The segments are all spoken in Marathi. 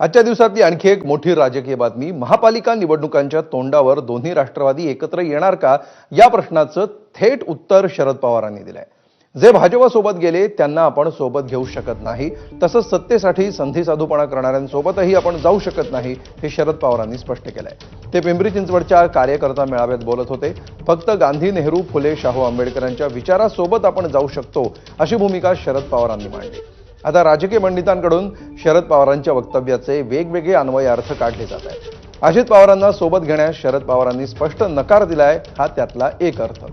आजच्या दिवसातली आणखी एक मोठी राजकीय बातमी. महापालिका निवडणुकांच्या तोंडावर दोन्ही राष्ट्रवादी एकत्र येणार का? या प्रश्नाचं थेट उत्तर शरद पवारांनी दिलंय. जे भाजपासोबत गेले त्यांना आपण सोबत घेऊ शकत नाही. तसंच सत्तेसाठी संधी साधूपणा करणाऱ्यांसोबतही आपण जाऊ शकत नाही हे शरद पवारांनी स्पष्ट केलंय. ते पिंपरी चिंचवडच्या कार्यकर्ता मेळाव्यात बोलत होते. फक्त गांधी नेहरू फुले शाहू आंबेडकरांच्या विचारासोबत आपण जाऊ शकतो अशी भूमिका शरद पवारांनी मांडली. आता राजकीय पंडितांकडून शरद पवारांच्या वक्तव्याचे वेगवेगळे अन्वय अर्थ काढले जात आहेत. अजित पवारांना सोबत घेण्यास शरद पवारांनी स्पष्ट नकार दिलाय हा त्यातला एक अर्थ.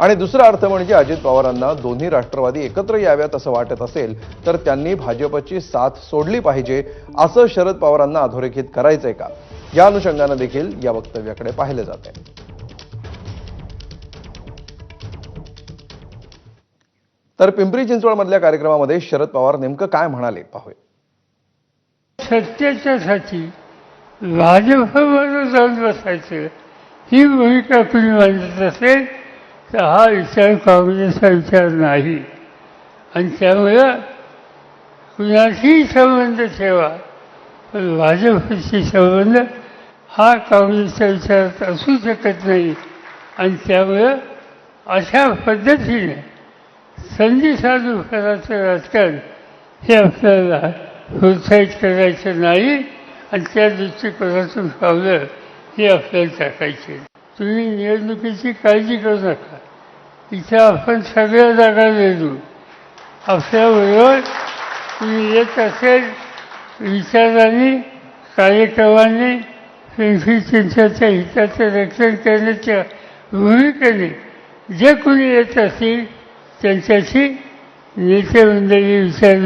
आणि दुसरा अर्थ म्हणजे अजित पवारांना दोन्ही राष्ट्रवादी एकत्र याव्यात असं वाटत असेल तर त्यांनी भाजपची साथ सोडली पाहिजे असं शरद पवारांना अधोरेखित करायचंय का? या अनुषंगानं देखील या वक्तव्याकडे पाहिलं जात आहे तर पिंपरी चिंचवडमधल्या कार्यक्रमामध्ये शरद पवार नेमकं काय म्हणाले? पाहूया. सत्तेच्यासाठी भाजपवर जाऊन बसायचं. ही भूमिका कुणी मांडत असेल तर हा विचार काँग्रेसचा विचार नाही. आणि त्यामुळं कुणाशीही संबंध ठेवा पण भाजपशी संबंध हा काँग्रेसच्या विचारात असू शकत नाही. आणि त्यामुळं अशा पद्धतीने संधीसाधू करायचं राजकारण हे आपल्याला प्रोत्साहित करायचं नाही आणि त्या दृष्टिकोनातून पावलं हे आपल्याला टाकायचे. तुम्ही निवडणुकीची काळजी करू नका. इथे आपण सगळ्या जागा देऊ आपल्याबरोबर तुम्ही येत असेल विचाराने कार्यक्रमाने पिंपरी चिंचवडच्या हिताचं रक्षण करण्याच्या भूमिकेने जे कोणी येत असतील त्यांच्याशी नेते विचार